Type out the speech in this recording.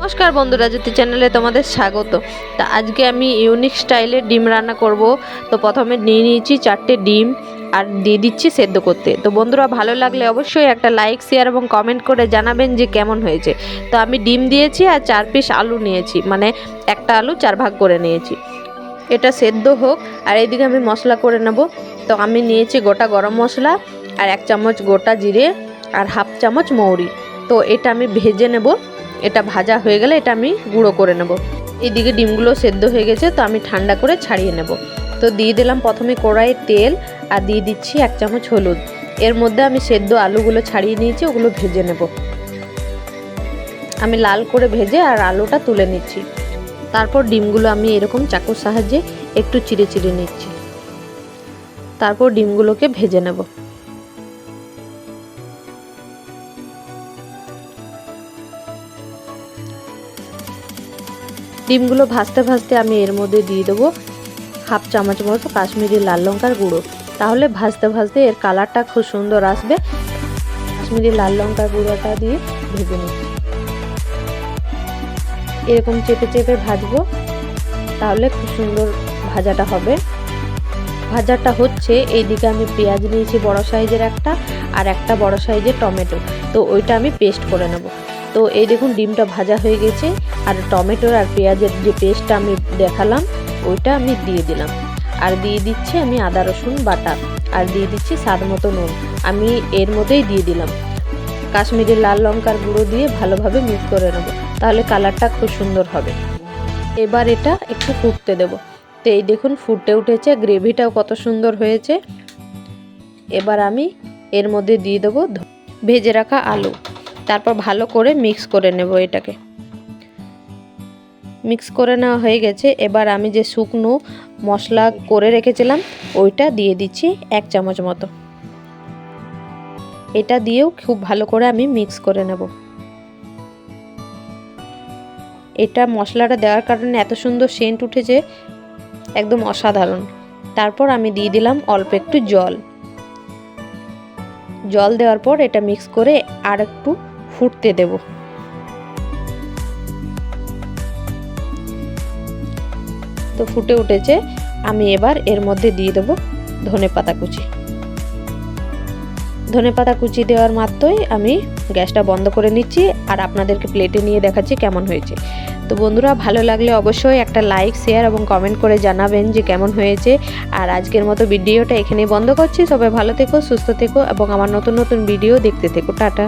নমস্কার বন্ধুরা, জ্যোতি চ্যানেলে তোমাদের স্বাগত। তা আজকে আমি ইউনিক স্টাইলে ডিম রান্না করব। তো প্রথমে নিয়ে নিয়েছি চারটে ডিম আর দিয়ে দিচ্ছি সেদ্ধ করতে। তো বন্ধুরা, ভালো লাগলে অবশ্যই একটা লাইক শেয়ার এবং কমেন্ট করে জানাবেন যে কেমন হয়েছে। তো আমি ডিম দিয়েছি আর চার পিস আলু নিয়েছি মানে একটা আলু চার ভাগ করে নিয়েছি। এটা সেদ্ধ হোক, আর এইদিকে আমি মশলা করে নেব। তো আমি নিয়েছি গোটা গরম মশলা আর এক চামচ গোটা জিরে আর হাফ চামচ মৌরি। তো এটা আমি ভেজে নেব। এটা ভাজা হয়ে গেলে এটা আমি গুঁড়ো করে নেব। এইদিকে ডিমগুলো সেদ্ধ হয়ে গেছে, তো আমি ঠান্ডা করে ছাড়িয়ে নেব। তো দিয়ে দিলাম প্রথমে কড়াইয়ে তেল আর দিয়ে দিচ্ছি এক চামচ হলুদ। এর মধ্যে আমি সেদ্ধ আলুগুলো ছাড়িয়ে নিয়েছি, ওগুলো ভেজে নেব। আমি লাল করে ভেজে আর আলুটা তুলে নিচ্ছি। তারপর ডিমগুলো আমি এরকম চাকুর সাহায্যে একটু চিড়ে চিড়ে নিচ্ছি। তারপর ডিমগুলোকে ভেজে নেব। ডিমগুলো ভাজতে ভাজতে আমি এর মধ্যে দিয়ে দেবো হাফ চামচ মতো কাশ্মীরি লাল লঙ্কার গুঁড়ো। তাহলে ভাজতে ভাজতে এর কালারটা খুব সুন্দর আসবে। কাশ্মীরি লাল লঙ্কার গুঁড়োটা দিয়ে ভেজে নিচ্ছি এরকম চেপে চেপে ভাজবো, তাহলে খুব সুন্দর ভাজাটা হবে। ভাজাটা হচ্ছে, এইদিকে আমি পেঁয়াজ নিয়েছি বড় সাইজের একটা আর একটা বড় সাইজের টমেটো। তো ওইটা আমি পেস্ট করে নেব। তো এই দেখুন, ডিমটা ভাজা হয়ে গেছে। আর টমেটোর আর পেঁয়াজের যে পেস্টটা আমি দেখালাম, ওইটা আমি দিয়ে দিলাম। আর দিয়ে দিচ্ছি আমি আদা, রসুন, বাটা। আর দিয়ে দিচ্ছি স্বাদ মতো নুন। আমি এর মধ্যেই দিয়ে দিলাম। কাশ্মীরি লাল লঙ্কার গুঁড়ো দিয়ে ভালোভাবে মিক্স করে নেব। তাহলে কালারটা খুব সুন্দর হবে। এবার এটা একটু ফুটতে দেব। তো এই দেখুন, ফুটে উঠেছে। গ্রেভিটাও কত সুন্দর হয়েছে। এবার আমি এর মধ্যে দিয়ে দেবো ভেজে রাখা আলু। তারপর ভালো করে মিক্স করে নেব এটাকে। মিক্স করে নেওয়া হয়ে গেছে। এবার আমি যে শুকনো মশলা করে রেখেছিলাম, ওইটা দিয়ে দিচ্ছি এক চামচ মতো। এটা দিয়েও খুব ভালো করে আমি মিক্স করে নেব। এটা মশলাটা দেওয়ার কারণে এত সুন্দর সেন্ট উঠেছে, একদম অসাধারণ। তারপর আমি দিয়ে দিলাম অল্প একটু জল। জল দেওয়ার পর এটা মিক্স করে আর একটু ফুটতে দেব। তো ফুটে উঠেছে। আমি এবার এর মধ্যে দিয়ে দেবো ধনে পাতা কুচি। ধনে পাতা কুচি দেওয়ার মাত্রই আমি গ্যাসটা বন্ধ করে নিচ্ছি আর আপনাদেরকে প্লেটে নিয়ে দেখাচ্ছি কেমন হয়েছে। তো বন্ধুরা, ভালো লাগলে অবশ্যই একটা লাইক, শেয়ার এবং কমেন্ট করে জানাবেন যে কেমন হয়েছে। আর আজকের মতো ভিডিওটা এখানেই বন্ধ করছি। সবাই ভালো থেকো, সুস্থ থেকো এবং আমার নতুন নতুন ভিডিও দেখতে থেকো। টাটা।